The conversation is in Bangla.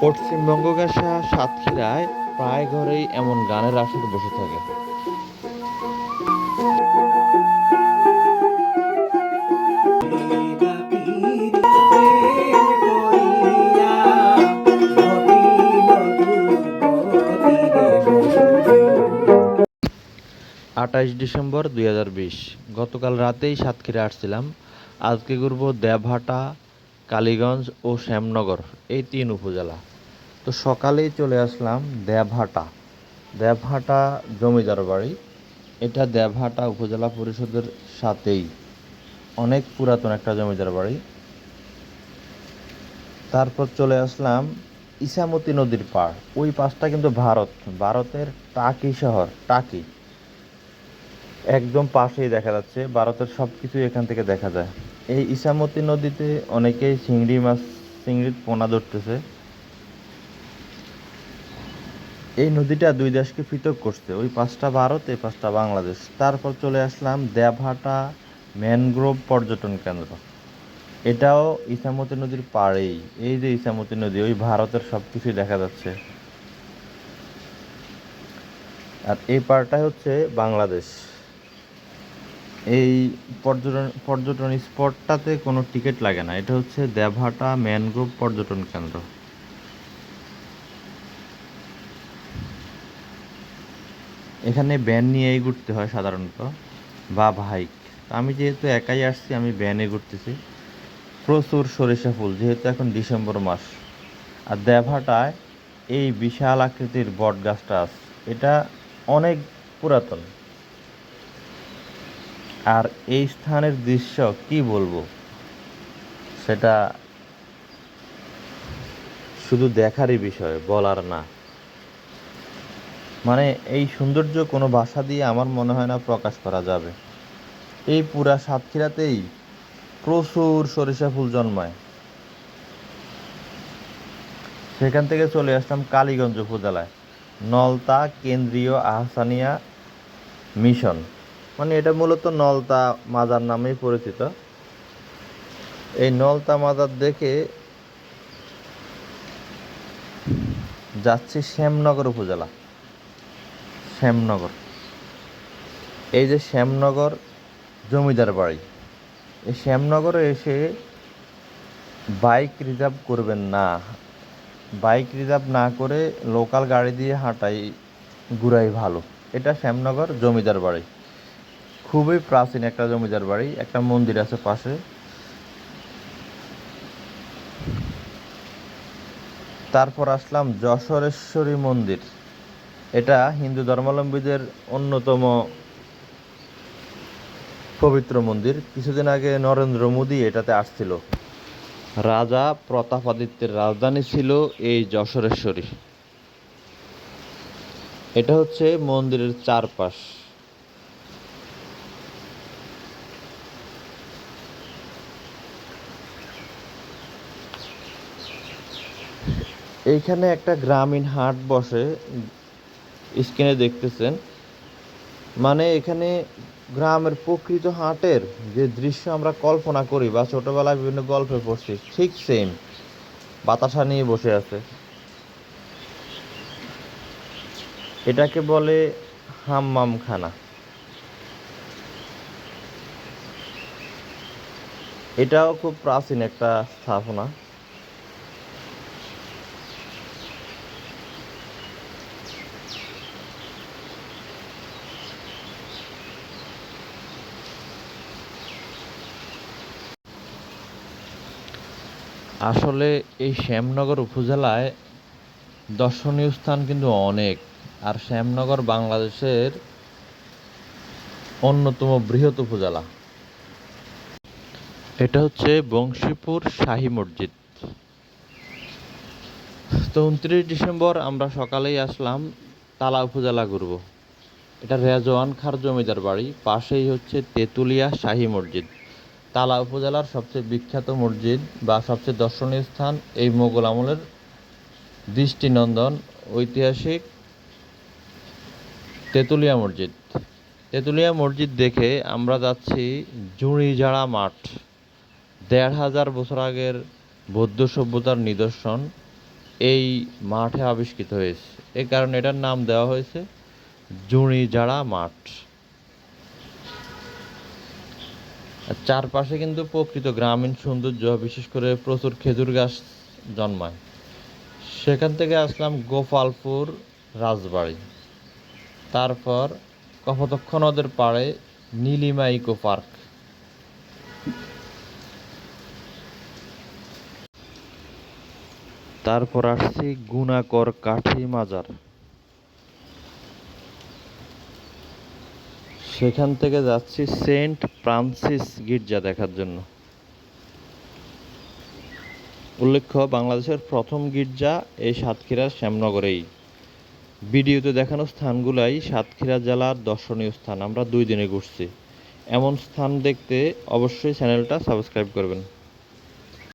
পশ্চিমবঙ্গ গাছা সাতক্ষীরায় প্রায় ঘরেই এমন গানের আসর বসে থাকে। আঠাইশ ডিসেম্বর দুই হাজার বিশ। গতকাল রাতেই সাতক্ষীরা আসছিলাম। আজকে ঘুরবো দেবহাটা, কালীগঞ্জ ও শ্যামনগর, এই তিন উপজেলা। তো সকালেই চলে আসলাম দেবহাটা। দেবহাটা জমিদার বাড়ি। এটা দেবহাটা উপজেলা পরিষদের সাথেই। অনেক পুরাতন একটা জমিদার বাড়ি। তারপর চলে আসলাম ইসামতি নদীর পাড়। ওই পাশটা কিন্তু ভারত। ভারতের টাকি শহর, টাকি। একদম পাশেই দেখা যাচ্ছে। ভারতের সব কিছুই এখান থেকে দেখা যায়। এই ইসামতি নদীতে অনেকেই চিংড়ি মাছ, চিংড়ির পোনা ধরতেছে। এই নদীটা দুই দেশকে পৃথক করছে। ওই পাঁচটা ভারত, এই পাঁচটা বাংলাদেশ। তারপর চলে আসলাম দেবহাটা ম্যানগ্রোভ পর্যটন কেন্দ্র। এটাও ইসামতি নদীর পাড়েই। এই যে ইসামতি নদী, ওই ভারতের সব কিছুই দেখা যাচ্ছে। আর এই পাড়টা হচ্ছে বাংলাদেশ। এই পর্যটন পর্যটন স্পটটাতে কোনো টিকিট লাগে না। এটা হচ্ছে দেভাটা ম্যানগ্রোভ পর্যটন কেন্দ্র। এখানে ব্যান নিয়েই ঘুরতে হয় সাধারণত, বা বাইক। আমি যেহেতু একাই আসছি, আমি ব্যানে ঘুরতেছি। প্রচুর সরিষা ফুল, যেহেতু এখন ডিসেম্বর মাস। আর দেভাটায় এই বিশাল আকৃতির বট গাছটা আছে। এটা অনেক পুরাতন। আর এই স্থানের দৃশ্য কি বলব? সেটা শুধু দেখারই বিষয়, বলার না। মানে এই সৌন্দর্য কোনো ভাষা দিয়ে আমার মনে হয় না প্রকাশ করা যাবে। এই পুরা সাতক্ষীরাতেই প্রচুর সরিষা ফুল জন্মায়। সেখান থেকে চলে আসলাম কালীগঞ্জ উপজেলায়। নলতা, কেন্দ্রীয় আহসানিয়া মিশন। মানে এটা মূলত নলতা মাজার নামেই পরিচিত। এই নলতা মাজার দেখে যাচ্ছি শ্যামনগর উপজেলা। শ্যামনগর। এই যে শ্যামনগর জমিদার বাড়ি। এই শ্যামনগরে এসে বাইক রিজার্ভ করবেন না। বাইক রিজার্ভ না করে লোকাল গাড়ি দিয়ে হাঁটাই ঘুরাই ভালো। এটা শ্যামনগর জমিদার বাড়ি। খুবই প্রাচীন একটা জমিদার বাড়ি, একটা মন্দির আছে পাশে। তারপর আসলাম যশোরেশ্বরী মন্দির। এটা হিন্দু ধর্মাবলম্বীদের অন্যতম পবিত্র মন্দির। কিছুদিন আগে নরেন্দ্র মোদী এটাতে আসছিল। রাজা প্রতাপাদিত্যের রাজধানী ছিল এই যশোরেশ্বরী। এটা হচ্ছে মন্দিরের চারপাশ। এইখানে একটা গ্রামীণ হাট বসে, স্ক্রিনে দেখতেছেন। মানে এখানে গ্রামের প্রকৃত হাটের যে দৃশ্য আমরা কল্পনা করি বা ছোটবেলায় বিভিন্ন গল্পে পড়ছি, ঠিক সেম বাতাসা নিয়ে বসে আছে। এটাকে বলে হাম্মাম খানা এটাও খুব প্রাচীন একটা স্থাপনা। আসলে এই শ্যামনগর উপজেলায় দর্শনীয় স্থান কিন্তু অনেক। আর শ্যামনগর বাংলাদেশের অন্যতম বৃহৎ উপজেলা। এটা হচ্ছে বংশীপুর শাহী মসজিদ। তো উনত্রিশ ডিসেম্বর আমরা সকালেই আসলাম তালা উপজেলা ঘুরবো। এটা রেজওয়ান খার জমিদার বাড়ি, পাশেই হচ্ছে তেঁতুলিয়া শাহী মসজিদ। তালা উপজেলার সবচেয়ে বিখ্যাত মসজিদ বা সবচেয়ে দর্শনীয় স্থান এই মোগল আমলের দৃষ্টিনন্দন ঐতিহাসিক তেঁতুলিয়া মসজিদ। তেঁতুলিয়া মসজিদ দেখে আমরা যাচ্ছি জুড়িঝাড়া মাঠ। দেড় হাজার বছর আগের বৌদ্ধ সভ্যতার নিদর্শন এই মাঠে আবিষ্কৃত হয়েছে। এই কারণে এটার নাম দেওয়া হয়েছে জুড়িঝাড়া মাঠ আর চারপাশে কিন্তু প্রকৃত গ্রামীণ সৌন্দর্য, বিশেষ করে প্রচুর খেজুর গাছ জন্মায়। সেখান থেকে আসলাম গোপালপুর রাজবাড়ি। তারপর কপোতক্ষ নদের পাড়ে নীলিমা ইকো পার্ক। তারপর আসছি গুণাকর কাঠি মাজার। সেখান থেকে যাচ্ছি সেন্ট ফ্রান্সিস গির্জা দেখার জন্য। উল্লেখ্য, বাংলাদেশের প্রথম গির্জা এই সাতক্ষীরার শ্যামনগরেই। ভিডিওতে দেখানো স্থানগুলাই সাতক্ষীরা জেলার দর্শনীয় স্থান। আমরা দুই দিনে ঘুরছি। এমন স্থান দেখতে অবশ্যই চ্যানেলটা সাবস্ক্রাইব করবেন।